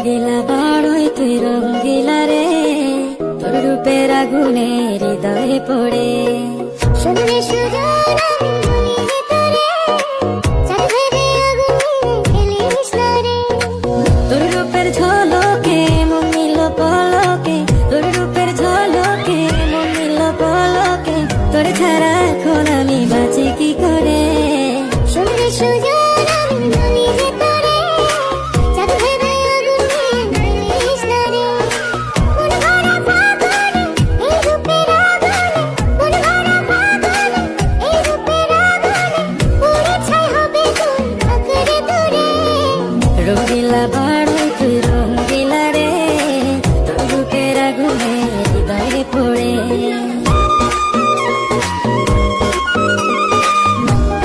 রঙ্গিলা বাড়ই তুই রঙ্গিলা রে। তোর রূপের আগুনে হৃদয়ে পড়ে। সোনারে সুজন রূপের মিল এখন আমি বাঁচি কি করে? রঙ্গিলা বাড়াই তুই রঙ্গিলা রে তোর বুকের আগুনে